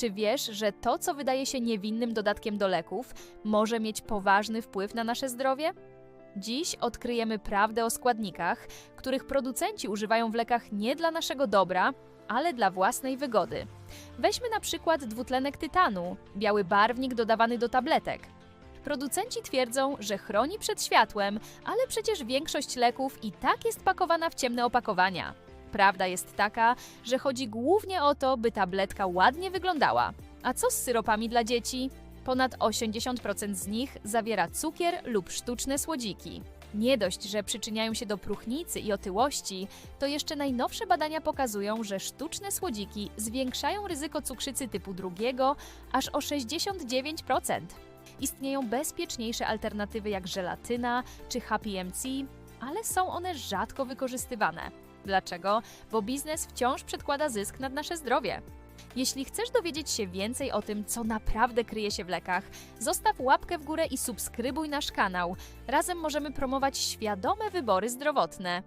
Czy wiesz, że to, co wydaje się niewinnym dodatkiem do leków, może mieć poważny wpływ na nasze zdrowie? Dziś odkryjemy prawdę o składnikach, których producenci używają w lekach nie dla naszego dobra, ale dla własnej wygody. Weźmy na przykład dwutlenek tytanu, biały barwnik dodawany do tabletek. Producenci twierdzą, że chroni przed światłem, ale przecież większość leków i tak jest pakowana w ciemne opakowania. Prawda jest taka, że chodzi głównie o to, by tabletka ładnie wyglądała. A co z syropami dla dzieci? Ponad 80% z nich zawiera cukier lub sztuczne słodziki. Nie dość, że przyczyniają się do próchnicy i otyłości, to jeszcze najnowsze badania pokazują, że sztuczne słodziki zwiększają ryzyko cukrzycy typu drugiego aż o 69%. Istnieją bezpieczniejsze alternatywy jak żelatyna czy Happy MC, ale są one rzadko wykorzystywane. Dlaczego? Bo biznes wciąż przedkłada zysk nad nasze zdrowie. Jeśli chcesz dowiedzieć się więcej o tym, co naprawdę kryje się w lekach, zostaw łapkę w górę i subskrybuj nasz kanał. Razem możemy promować świadome wybory zdrowotne.